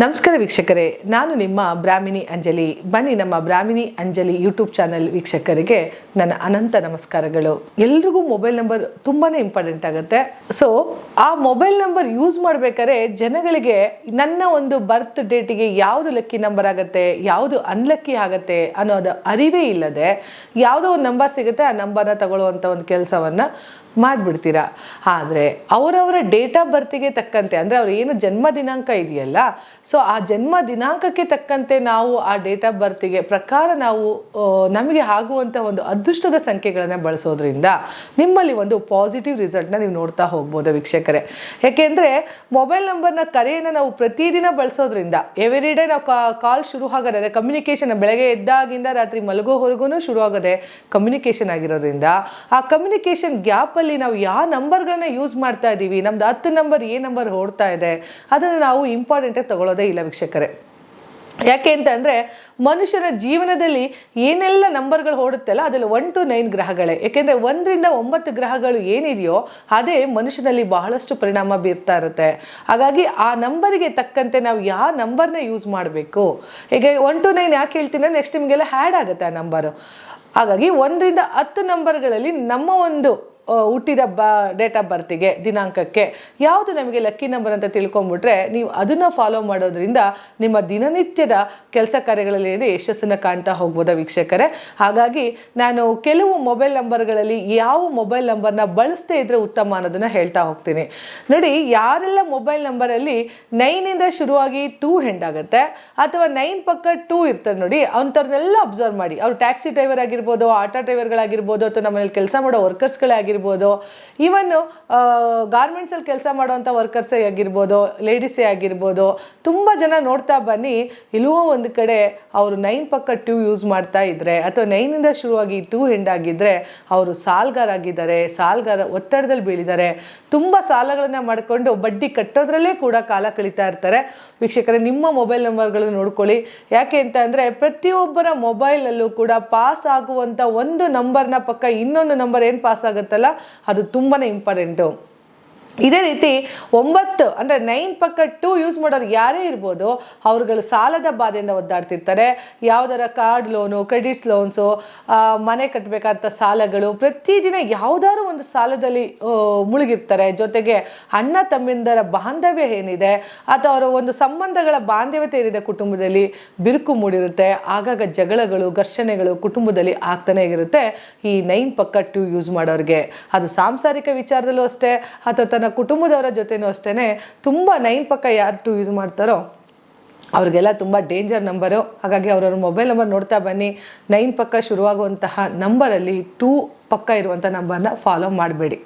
ನಮಸ್ಕಾರ ವೀಕ್ಷಕರೇ, ನಾನು ನಿಮ್ಮ ಬ್ರಾಹ್ಮಿಣಿ ಅಂಜಲಿ. ಬನ್ನಿ ನಮ್ಮ ಬ್ರಾಹ್ಮಿಣಿ ಅಂಜಲಿ ಯೂಟ್ಯೂಬ್ ಚಾನಲ್ ವೀಕ್ಷಕರಿಗೆ ನನ್ನ ಅನಂತ ನಮಸ್ಕಾರಗಳು. ಎಲ್ರಿಗೂ ಮೊಬೈಲ್ ನಂಬರ್ ತುಂಬಾನೇ ಇಂಪಾರ್ಟೆಂಟ್ ಆಗುತ್ತೆ. ಸೊ ಆ ಮೊಬೈಲ್ ನಂಬರ್ ಯೂಸ್ ಮಾಡ್ಬೇಕಾದ್ರೆ ಜನಗಳಿಗೆ ನನ್ನ ಒಂದು ಬರ್ತ್ ಡೇಟಿಗೆ ಯಾವುದು ಲಕ್ಕಿ ನಂಬರ್ ಆಗುತ್ತೆ, ಯಾವುದು ಅನ್ಲಕ್ಕಿ ಆಗುತ್ತೆ ಅನ್ನೋದು ಅರಿವೇ ಇಲ್ಲದೆ ಯಾವುದೋ ಒಂದು ನಂಬರ್ ಸಿಗುತ್ತೆ, ಆ ನಂಬರ್ನ ತಗೊಳ್ಳುವಂತ ಒಂದು ಕೆಲಸವನ್ನ ಮಾಡಿಬಿಡ್ತೀರಾ? ಆದರೆ ಅವರವರ ಡೇಟ್ ಆಫ್ ಬರ್ತಿಗೆ ತಕ್ಕಂತೆ, ಅಂದರೆ ಅವ್ರ ಏನು ಜನ್ಮ ದಿನಾಂಕ ಇದೆಯಲ್ಲ ಸೊ ಆ ಜನ್ಮ ದಿನಾಂಕಕ್ಕೆ ತಕ್ಕಂತೆ ನಾವು ಆ ಡೇಟ್ ಆಫ್ ಬರ್ತಿಗೆ ಪ್ರಕಾರ ನಾವು ನಮಗೆ ಆಗುವಂಥ ಒಂದು ಅದೃಷ್ಟದ ಸಂಖ್ಯೆಗಳನ್ನು ಬಳಸೋದ್ರಿಂದ ನಿಮ್ಮಲ್ಲಿ ಒಂದು ಪಾಸಿಟಿವ್ ರಿಸಲ್ಟ್ನ ನೀವು ನೋಡ್ತಾ ಹೋಗ್ಬೋದು ವೀಕ್ಷಕರೇ. ಯಾಕೆಂದರೆ ಮೊಬೈಲ್ ನಂಬರ್ನ ಕರೆಯನ್ನು ನಾವು ಪ್ರತಿದಿನ ಬಳಸೋದ್ರಿಂದ ಎವ್ರಿ ಡೇ ನಾವು ಕಾಲ್ ಶುರು ಆಗೋದೇ ಕಮ್ಯುನಿಕೇಷನ್ ಬೆಳಗ್ಗೆ ಎದ್ದಾಗಿಂದ ರಾತ್ರಿ ಮಲಗೋವರೆಗೂ ಶುರು ಆಗೋದೆ ಕಮ್ಯುನಿಕೇಷನ್ ಆಗಿರೋದ್ರಿಂದ ಆ ಕಮ್ಯುನಿಕೇಷನ್ ಗ್ಯಾಪಲ್ಲಿ ನಾವು ಯಾವ ನಂಬರ್ಗಳನ್ನ ಯೂಸ್ ಮಾಡ್ತಾ ಇದ್ದೀವಿ ನಮ್ದು ಹತ್ತು ನಂಬರ್ ಏ ನಂಬರ್ ಓಡ್ತಾ ಇದೆ, ಅದನ್ನು ನಾವು ಇಂಪಾರ್ಟೆಂಟಾಗಿ ತಗೊಳ್ಳೋದೇ ಇಲ್ಲ ವೀಕ್ಷಕರೇ. ಯಾಕೆ ಅಂತ ಅಂದರೆ ಮನುಷ್ಯರ ಜೀವನದಲ್ಲಿ ಏನೆಲ್ಲ ನಂಬರ್ಗಳು ಓಡುತ್ತಲ್ಲ ಅದರಲ್ಲಿ ಒನ್ ಟು ನೈನ್ ಗ್ರಹಗಳೇ. ಯಾಕೆಂದರೆ ಒಂದರಿಂದ ಒಂಬತ್ತು ಗ್ರಹಗಳು ಏನಿದೆಯೋ ಅದೇ ಮನುಷ್ಯನಲ್ಲಿ ಬಹಳಷ್ಟು ಪರಿಣಾಮ ಬೀರ್ತಾ ಇರುತ್ತೆ. ಹಾಗಾಗಿ ಆ ನಂಬರಿಗೆ ತಕ್ಕಂತೆ ನಾವು ಯಾವ ನಂಬರ್ನ ಯೂಸ್ ಮಾಡಬೇಕು? ಈಗ ಒನ್ ಟು ನೈನ್ ಯಾಕೆ ಹೇಳ್ತೀನಿ ನೆಕ್ಸ್ಟ್ ನಿಮಗೆಲ್ಲ ಹ್ಯಾಡ್ ಆಗುತ್ತೆ ಆ ನಂಬರು ಹಾಗಾಗಿ ಒಂದರಿಂದ ಹತ್ತು ನಂಬರ್ಗಳಲ್ಲಿ ನಮ್ಮ ಒಂದು ಹುಟ್ಟಿದ ಬ ಡೇಟ್ ಆಫ್ ಬರ್ತಿಗೆ ದಿನಾಂಕಕ್ಕೆ, ಯಾವುದು ನಮಗೆ ಲಕ್ಕಿ ನಂಬರ್ ಅಂತ ತಿಳ್ಕೊಂಬಿಟ್ರೆ ನೀವು ಅದನ್ನು ಫಾಲೋ ಮಾಡೋದ್ರಿಂದ ನಿಮ್ಮ ದಿನನಿತ್ಯದ ಕೆಲಸ ಕಾರ್ಯಗಳಲ್ಲಿ ಯಶಸ್ಸನ್ನು ಕಾಣ್ತಾ ಹೋಗ್ಬೋದಾ ವೀಕ್ಷಕರೇ. ಹಾಗಾಗಿ ನಾನು ಕೆಲವು ಮೊಬೈಲ್ ನಂಬರ್ಗಳಲ್ಲಿ ಯಾವ ಮೊಬೈಲ್ ನಂಬರ್ನ ಬಳಸದೇ ಇದ್ರೆ ಉತ್ತಮ ಅನ್ನೋದನ್ನ ಹೇಳ್ತಾ ಹೋಗ್ತೀನಿ. ನೋಡಿ, ಯಾರೆಲ್ಲ ಮೊಬೈಲ್ ನಂಬರಲ್ಲಿ ನೈನಿಂದ ಶುರುವಾಗಿ ಟೂ ಹೆಂಡ್ ಆಗುತ್ತೆ, ಅಥವಾ ನೈನ್ ಪಕ್ಕ ಟೂ ಇರ್ತದೆ ನೋಡಿ ಅಂಥವ್ರನ್ನೆಲ್ಲ ಅಬ್ಸರ್ವ್ ಮಾಡಿ. ಅವ್ರು ಟ್ಯಾಕ್ಸಿ ಡ್ರೈವರ್ ಆಗಿರ್ಬೋದು ಆಟೋ ಡ್ರೈವರ್ಗಳಾಗಿರ್ಬೋದು ಅಥವಾ ನಮ್ಮಲ್ಲಿ ಕೆಲಸ ಮಾಡೋ ವರ್ಕರ್ಸ್ಗಳೇ ಆಗಿರ್ಬೋದು. ಈವನ್ನು ಗಾರ್ಮೆಂಟ್ಸಲ್ಲಿ ಕೆಲಸ ಮಾಡುವಂಥ ವರ್ಕರ್ಸೇ ಆಗಿರ್ಬೋದು ಲೇಡೀಸೇ ಆಗಿರ್ಬೋದು, ತುಂಬ ಜನ ನೋಡ್ತಾ ಬನ್ನಿ ಇಲ್ಲವೋ ಒಂದು ಕಡೆ ಅವರು ನೈನ್ ಪಕ್ಕ ಟ್ಯೂ ಯೂಸ್ ಮಾಡ್ತಾ ಇದ್ದರೆ ಅಥವಾ ನೈನಿಂದ ಶುರುವಾಗಿ ಟೂ ಹೆಂಡ್ ಆಗಿದ್ದರೆ ಅವರು ಸಾಲ್ಗಾರ ಆಗಿದ್ದಾರೆ, ಸಾಲ್ಗಾರ ಒತ್ತಡದಲ್ಲಿ ಬೀಳಿದ್ದಾರೆ. ತುಂಬ ಸಾಲಗಳನ್ನು ಮಾಡಿಕೊಂಡು ಬಡ್ಡಿ ಕಟ್ಟೋದ್ರಲ್ಲೇ ಕೂಡ ಕಾಲ ಕಳೀತಾ ಇರ್ತಾರೆ. ವೀಕ್ಷಕರೇ, ನಿಮ್ಮ ಮೊಬೈಲ್ ನಂಬರ್ಗಳನ್ನು ನೋಡ್ಕೊಳ್ಳಿ. ಯಾಕೆ ಅಂತ ಅಂದರೆ, ಪ್ರತಿಯೊಬ್ಬರ ಮೊಬೈಲಲ್ಲೂ ಕೂಡ ಪಾಸ್ ಆಗುವಂಥ ಒಂದು ನಂಬರ್ನ ಪಕ್ಕ ಇನ್ನೊಂದು ನಂಬರ್ ಏನು ಪಾಸ್ ಆಗುತ್ತಲ್ಲ? ಅದು ತುಂಬಾ ಇಂಪಾರ್ಟೆಂಟು ಇದೇ ರೀತಿ ಒಂಬತ್ತು, ಅಂದರೆ ನೈನ್ ಪಕ್ಕ ಟೂ ಯೂಸ್ ಮಾಡೋರು ಯಾರೇ ಇರ್ಬೋದು, ಅವ್ರುಗಳು ಸಾಲದ ಬಾಧೆಯಿಂದ ಒದ್ದಾಡ್ತಿರ್ತಾರೆ. ಯಾವ್ದಾರ ಕಾರ್ಡ್ ಲೋನು, ಕ್ರೆಡಿಟ್ ಲೋನ್ಸು ಮನೆ ಕಟ್ಟಬೇಕಾದಂಥ ಸಾಲಗಳು ಪ್ರತಿದಿನ ಯಾವುದಾದ್ರು ಒಂದು ಸಾಲದಲ್ಲಿ ಮುಳುಗಿರ್ತಾರೆ. ಜೊತೆಗೆ ಅಣ್ಣ ತಮ್ಮಿಂದರ ಬಾಂಧವ್ಯ ಏನಿದೆ, ಅಥವಾ ಅವರ ಒಂದು ಸಂಬಂಧಗಳ ಬಾಂಧವ್ಯತೆ ಏನಿದೆ ಕುಟುಂಬದಲ್ಲಿ, ಬಿರುಕು ಮೂಡಿರುತ್ತೆ. ಆಗಾಗ ಜಗಳಗಳು, ಘರ್ಷಣೆಗಳು ಕುಟುಂಬದಲ್ಲಿ ಆಗ್ತಾನೆ ಇರುತ್ತೆ. ಈ ನೈನ್ ಪಕ್ಕ ಟೂ ಯೂಸ್ ಮಾಡೋರಿಗೆ. ಅದು ಸಾಂಸಾರಿಕ ವಿಚಾರದಲ್ಲೂ ಅಷ್ಟೇ, ಅಥವಾ ತನ್ನ ಕುಟುಂಬದವರ ಜೊತೆನೂ ಅಷ್ಟೇ ತುಂಬ ನೈನ್ ಪಕ್ಕ ಯಾರು ಟು ಯೂಸ್ ಮಾಡ್ತಾರೋ ಅವ್ರಿಗೆಲ್ಲ ತುಂಬ ಡೇಂಜರ್ ನಂಬರು. ಹಾಗಾಗಿ ಅವ್ರವ್ರ ಮೊಬೈಲ್ ನಂಬರ್ ನೋಡ್ತಾ ಬನ್ನಿ. ನೈನ್ ಪಕ್ಕ ಶುರುವಾಗುವಂತಹ ನಂಬರಲ್ಲಿ ಟೂ ಪಕ್ಕ ಇರುವಂಥ ನಂಬರ್ನ ಫಾಲೋ ಮಾಡಬೇಡಿ.